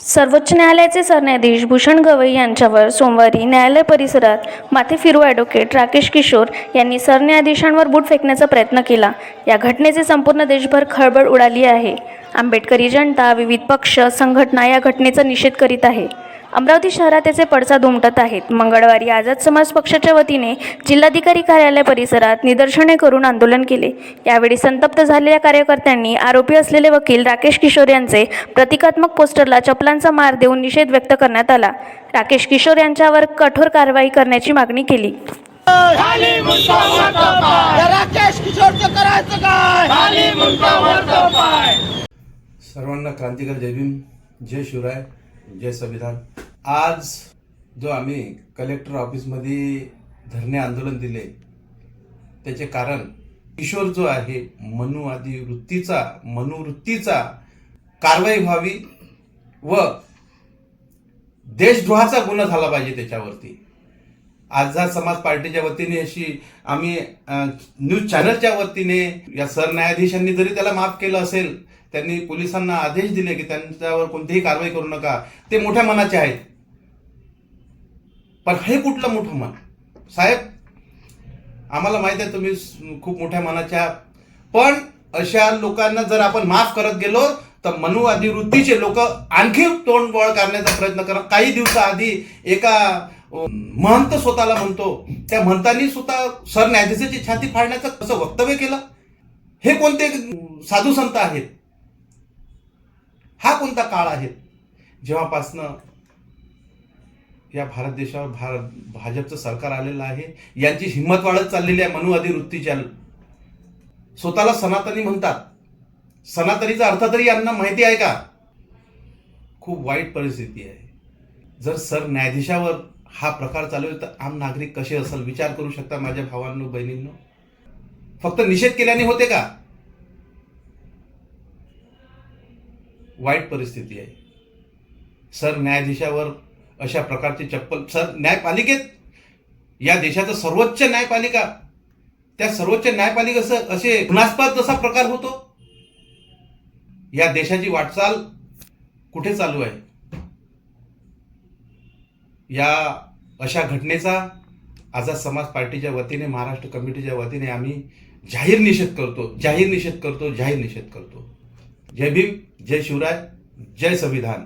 सर्वोच्च न्यायालयाचे सरन्यायाधीश भूषण गवई यांच्यावर सोमवारी न्यायालय परिसरात माथे फिरू ॲडव्होकेट राकेश किशोर यांनी सरन्यायाधीशांवर बूट फेकण्याचा प्रयत्न केला. या घटनेचे संपूर्ण देशभर खळबळ उडाली आहे. आंबेडकरी जनता विविध पक्ष संघटना या घटनेचा निषेध करीत आहे. अमरावती शहरात त्याचे पडसाद उमटत आहेत. मंगळवारी आझाद समाज पक्षाच्या वतीने जिल्हाधिकारी कार्यालय परिसरात निदर्शने करून आंदोलन केले. यावेळी संतप्त झालेल्या कार्यकर्त्यांनी आरोपी असलेले वकील राकेश किशोर यांचे प्रतिकात्मक पोस्टरला चपलांचा मार देऊन निषेध व्यक्त करण्यात आला. राकेश किशोर यांच्यावर कठोर कारवाई करण्याची मागणी केली. राकेश किशोरचं करायचं काय? सर्वांना क्रांतिकारी जय भीम जय शिवराय जय संविधान. आज जो आम्ही कलेक्टर ऑफिसमध्ये धरणे आंदोलन दिले त्याचे कारण किशोर जो आहे मनुवादी वृत्तीचा मनुवृत्तीचा कारवाई व्हावी व देशद्रोहाचा गुन्हा झाला पाहिजे त्याच्यावरती. आझाद समाज पार्टीच्या वतीने अशी आम्ही न्यूज चॅनलच्या वतीने या सरन्यायाधीशांनी जरी त्याला माफ केलं असेल त्यांनी पोलिसांना आदेश दिले की त्यांच्यावर कोणतीही कारवाई करू नका. ते मोठ्या मनाचे आहेत. पण हे कुठलं मोठं मन? साहेब आम्हाला माहीत आहे तुम्ही खूप मोठ्या मनाच्या आहात. पण अशा लोकांना जर आपण माफ करत गेलो तर मनुवादी वृत्तीचे लोक आणखी तोंडबळ करण्याचा प्रयत्न करत काही दिवसाआधी एका महंत स्वतःला म्हणतो त्या महंतांनी स्वतः सरन्यायाधीशाची छाती फाडण्याचं कसं वक्तव्य केलं. हे कोणते साधू संत आहेत? हा कोणता काळ आहे? जेव्हापासनं या भारत देशावर भारत भाजपचं सरकार आलेलं आहे. यांची हिंमत वाढत चाललेली आहे मनुवादी वृत्तीच्या स्वतःला सनातनी म्हणतात. सनातनीचा अर्थ तरी यांना माहिती आहे का? खूप वाईट परिस्थिती आहे. जर सर न्यायाधीशावर हा प्रकार चालू आहे तर आम नागरिक कसे असेल? विचार करू शकता माझ्या भावांनो बहिणींनो? फक्त निषेध केल्याने होते का? वाईट परिस्थिती आहे. सर न्यायाधीशावर अशा प्रकारची चप्पल. सर न्यायपालिकेत या देशाचं सर्वोच्च न्यायपालिका त्या सर्वोच्च न्यायपालिकेचं असे घृणास्पद जसा प्रकार होतो या देशाची वाटचाल कुठे चालू आहे? या अशा घटनेचा आझाद समाज पार्टीच्या वतीने महाराष्ट्र कमिटीच्या वतीने आम्ही जाहीर निषेध करतो जाहीर निषेध करतो जाहीर निषेध करतो. जय भीम जय शिवराय जय संविधान.